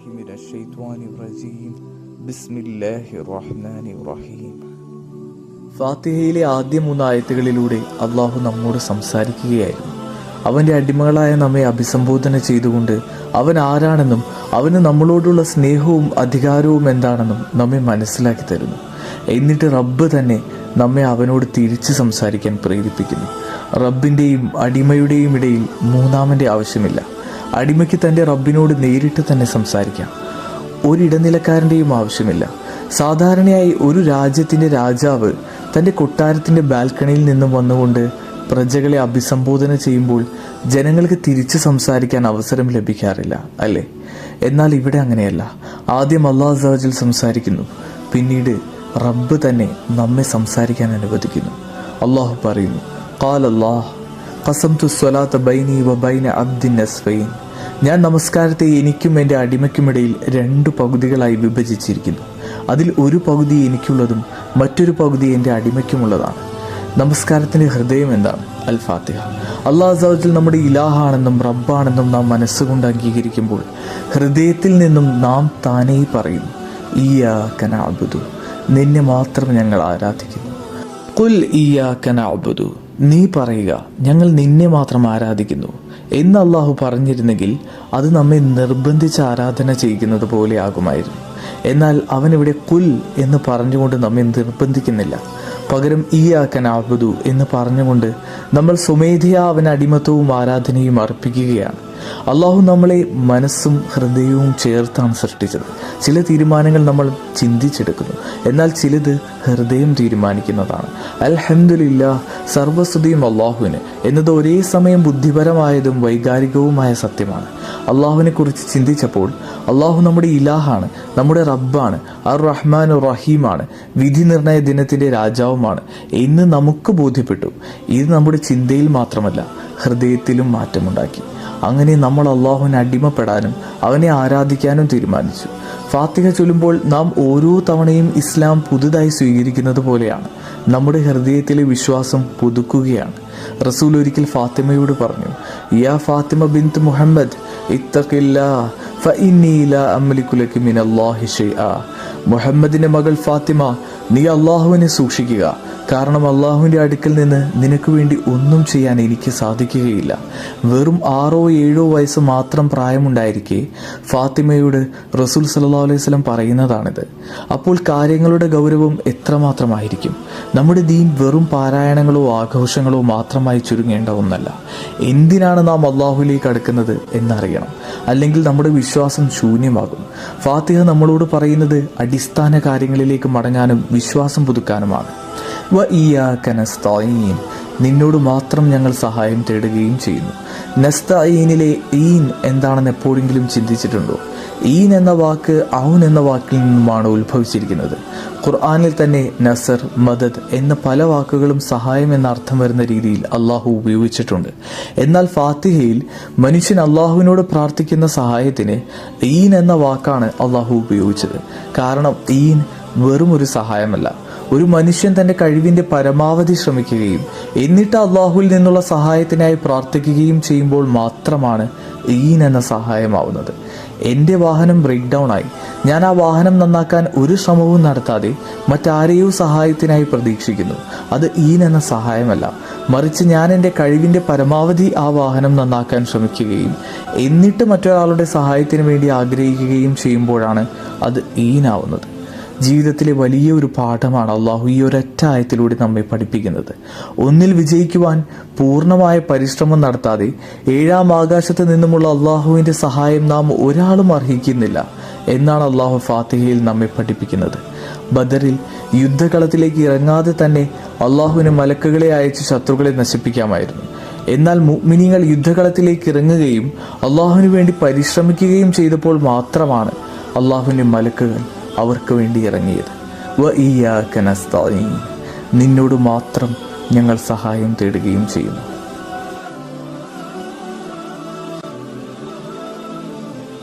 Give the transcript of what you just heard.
بالله من الشيطان الرجيم بسم الله الرحمن الرحيم ഫാത്തിഹയിലെ ആദ്യ മൂന്ന് ആയത്തുകളിലൂടെ അള്ളാഹു നമ്മോട് സംസാരിക്കുകയായിരുന്നു അവന്റെ അടിമകളായ നമ്മെ അഭിസംബോധന ചെയ്തുകൊണ്ട് അവൻ ആരാണെന്നും അവന് നമ്മളോടുള്ള സ്നേഹവും അധികാരവും എന്താണെന്നും നമ്മെ മനസ്സിലാക്കി തരുന്നു എന്നിട്ട് റബ്ബ് തന്നെ നമ്മെ അവനോട് തിരിച്ച് സംസാരിക്കാൻ പ്രേരിപ്പിക്കുന്നു റബ്ബിൻ്റെയും അടിമയുടെയും ഇടയിൽ മൂന്നാമൻ്റെ ആവശ്യമില്ല അടിമയ്ക്ക് തന്റെ റബ്ബിനോട് നേരിട്ട് തന്നെ സംസാരിക്കാം. ഒരിടനിലക്കാരന്റെയും ആവശ്യമില്ല. സാധാരണയായി ഒരു രാജ്യത്തിന്റെ രാജാവ് തന്റെ കൊട്ടാരത്തിന്റെ ബാൽക്കണിയിൽ നിന്നും വന്നുകൊണ്ട് പ്രജകളെ അഭിസംബോധന ചെയ്യുമ്പോൾ ജനങ്ങൾക്ക് തിരിച്ച് സംസാരിക്കാൻ അവസരം ലഭിക്കാറില്ല അല്ലേ? എന്നാൽ ഇവിടെ അങ്ങനെയല്ല. ആദ്യം അള്ളാഹ് സഹജിൽ സംസാരിക്കുന്നു. പിന്നീട് റബ്ബ് തന്നെ നമ്മെ സംസാരിക്കാൻ അനുവദിക്കുന്നു. അള്ളാഹു പറയുന്നു അള്ളാഹ് വ ബൈന ഞാൻ നമസ്കാരത്തെ എനിക്കും എന്റെ അടിമയ്ക്കുമിടയിൽ രണ്ട് പകുതികളായി വിഭജിച്ചിരിക്കുന്നു. അതിൽ ഒരു പകുതി എനിക്കുള്ളതും മറ്റൊരു പകുതി എന്റെ അടിമയ്ക്കുമുള്ളതാണ്. നമസ്കാരത്തിന്റെ ഹൃദയം എന്താണ്? അൽ ഫാത്തിഹ. അള്ളാഹ് സൗജിൽ നമ്മുടെ ഇലാഹാണെന്നും റബ്ബാണെന്നും നാം മനസ്സുകൊണ്ട് അംഗീകരിക്കുമ്പോൾ ഹൃദയത്തിൽ നിന്നും നാം താനേ പറയുന്നു ഈയാ കനാബുദു നിന്നെ മാത്രം ഞങ്ങൾ ആരാധിക്കുന്നു. കുൽ ഈയാക്കനഅബുദു നീ പറയുക ഞങ്ങൾ നിന്നെ മാത്രം ആരാധിക്കുന്നു. എന്ന് അള്ളാഹു പറഞ്ഞിരുന്നെങ്കിൽ അത് നമ്മെ നിർബന്ധിച്ച് ആരാധന ചെയ്യിക്കുന്നത് പോലെ ആകുമായിരുന്നു. എന്നാൽ അവനിവിടെ കുൽ എന്ന് പറഞ്ഞുകൊണ്ട് നമ്മെ നിർബന്ധിക്കുന്നില്ല. പകരം ഈ ആക്കൻ ആബുദു എന്ന് പറഞ്ഞുകൊണ്ട് നമ്മൾ സ്വമേധയാ അവൻ അടിമത്വവും ആരാധനയും അർപ്പിക്കുകയാണ്. അള്ളാഹു നമ്മളെ മനസ്സും ഹൃദയവും ചേർത്താണ് സൃഷ്ടിച്ചത്. ചില തീരുമാനങ്ങൾ നമ്മൾ ചിന്തിച്ചെടുക്കുന്നു. എന്നാൽ ചിലത് ഹൃദയം തീരുമാനിക്കുന്നതാണ്. അൽഹമില്ല സർവസ്തുതിയും അള്ളാഹുവിന്. എന്നത് ഒരേ സമയം ബുദ്ധിപരമായതും വൈകാരികവുമായ സത്യമാണ്. അള്ളാഹുവിനെ കുറിച്ച് ചിന്തിച്ചപ്പോൾ അള്ളാഹു നമ്മുടെ ഇലാഹാണ് നമ്മുടെ റബ്ബാണ് അർ റഹ്മാൻ റഹീമാണ് വിധി നിർണയ ദിനത്തിന്റെ രാജാവുമാണ്. എന്ന് നമുക്ക് ബോധ്യപ്പെട്ടു. ഇത് നമ്മുടെ ചിന്തയിൽ മാത്രമല്ല ഹൃദയത്തിലും മാറ്റമുണ്ടാക്കി. അങ്ങനെ നമ്മൾ അള്ളാഹുവിനെ അടിമപ്പെടാനും അവനെ ആരാധിക്കാനും തീരുമാനിച്ചു. ഫാത്തിഹ ചൊല്ലുമ്പോൾ നാം ഓരോ തവണയും ഇസ്ലാം പുതുതായി സ്വീകരിക്കുന്നത് പോലെയാണ്. നമ്മുടെ ഹൃദയത്തിലെ വിശ്വാസം പുതുക്കുകയാണ്. റസൂൽ ഒരിക്കൽ ഫാത്തിമയോട് പറഞ്ഞു യാ ഫാത്തിമ ബിന്ത് മുഹമ്മദ് ഇത്തഖില്ലാ മുഹമ്മദിന്റെ മകൾ ഫാത്തിമ നീ അള്ളാഹുവിനെ സൂക്ഷിക്കുക. കാരണം അള്ളാഹുവിന്റെ അടുക്കൽ നിന്ന് നിനക്ക് വേണ്ടി ഒന്നും ചെയ്യാൻ എനിക്ക് സാധിക്കുകയില്ല. വെറും ആറോ ഏഴോ വയസ്സ് മാത്രം പ്രായമുണ്ടായിരിക്കെ ഫാത്തിമയോട് റസൂൽ സല്ലാ അലൈഹി സ്വലം പറയുന്നതാണിത്. അപ്പോൾ കാര്യങ്ങളുടെ ഗൗരവം എത്രമാത്രമായിരിക്കും? നമ്മുടെ ദീൻ വെറും പാരായണങ്ങളോ ആഘോഷങ്ങളോ മാത്രമായി ചുരുങ്ങേണ്ട ഒന്നല്ല. എന്തിനാണ് നാം അള്ളാഹുലേക്ക് അടുക്കുന്നത് എന്നറിയണം. അല്ലെങ്കിൽ നമ്മുടെ വിശ്വാസം ശൂന്യമാകും ഫാത്തിഹ നമ്മളോട് പറയുന്നത് അടിസ്ഥാന കാര്യങ്ങളിലേക്ക് മടങ്ങാനും വിശ്വാസം പുതുക്കാനുമാണ്. വ നസ്തഈൻ. നിന്നോട് മാത്രം ഞങ്ങൾ സഹായം തേടുകയും ചെയ്യുന്നു. നസ്തഈനിലെ ഈൻ എന്താണെന്ന് എപ്പോഴെങ്കിലും ചിന്തിച്ചിട്ടുണ്ടോ? ഈൻ എന്ന വാക്ക് ഔൻ എന്ന വാക്കിൽ നിന്നുമാണ് ഉത്ഭവിച്ചിരിക്കുന്നത്. ഖുർആാനിൽ തന്നെ നസർ മദദ് എന്ന പല വാക്കുകളും സഹായം എന്ന അർത്ഥം വരുന്ന രീതിയിൽ അള്ളാഹു ഉപയോഗിച്ചിട്ടുണ്ട്. എന്നാൽ ഫാത്തിഹയിൽ മനുഷ്യൻ അള്ളാഹുവിനോട് പ്രാർത്ഥിക്കുന്ന സഹായത്തിന് ഈൻ എന്ന വാക്കാണ് അള്ളാഹു ഉപയോഗിച്ചത്. കാരണം ഈൻ വെറും ഒരു സഹായമല്ല. ഒരു മനുഷ്യൻ തന്റെ കഴിവിന്റെ പരമാവധി ശ്രമിക്കുകയും എന്നിട്ട് അള്ളാഹുവിൽ നിന്നുള്ള സഹായത്തിനായി പ്രാർത്ഥിക്കുകയും ചെയ്യുമ്പോൾ മാത്രമാണ് ഈൻ എന്ന സഹായമാവുന്നത്. എന്റെ വാഹനം ബ്രേക്ക് ഡൗൺ ആയി. ഞാൻ ആ വാഹനം നന്നാക്കാൻ ഒരു ശ്രമവും നടത്താതെ മറ്റാരെയോ സഹായത്തിനായി പ്രതീക്ഷിക്കുന്നു. അത് ഈൻ എന്ന സഹായമല്ല. മറിച്ച് ഞാൻ എന്റെ കഴിവിന്റെ പരമാവധി ആ വാഹനം നന്നാക്കാൻ ശ്രമിക്കുകയും എന്നിട്ട് മറ്റൊരാളുടെ സഹായത്തിന് വേണ്ടി ആഗ്രഹിക്കുകയും ചെയ്യുമ്പോഴാണ് അത് ഈനാവുന്നത് ജീവിതത്തിലെ വലിയ ഒരു പാഠമാണ് അള്ളാഹു ഈ ഒരൊറ്റ ആയത്തിലൂടെ നമ്മെ പഠിപ്പിക്കുന്നത്. ഒന്നിൽ വിജയിക്കുവാൻ പൂർണമായ പരിശ്രമം നടത്താതെ ഏഴാം ആകാശത്ത് നിന്നുമുള്ള അള്ളാഹുവിന്റെ സഹായം നാം ഒരാളും അർഹിക്കുന്നില്ല എന്നാണ് അള്ളാഹു ഫാത്തിഹയിൽ നമ്മെ പഠിപ്പിക്കുന്നത്. ബദറിൽ യുദ്ധകളത്തിലേക്ക് ഇറങ്ങാതെ തന്നെ അള്ളാഹുവിന് മലക്കുകളെ അയച്ച് ശത്രുക്കളെ നശിപ്പിക്കാമായിരുന്നു. എന്നാൽ മുഅ്മിനീങ്ങൾ യുദ്ധകളത്തിലേക്ക് ഇറങ്ങുകയും അള്ളാഹുവിന് വേണ്ടി പരിശ്രമിക്കുകയും ചെയ്തപ്പോൾ മാത്രമാണ് അള്ളാഹുവിന്റെ മലക്കുകൾ അവർക്ക് വേണ്ടി ഇറങ്ങിയത്. വ ഈ നിന്നോട് മാത്രം ഞങ്ങൾ സഹായം തേടുകയും ചെയ്യുന്നു.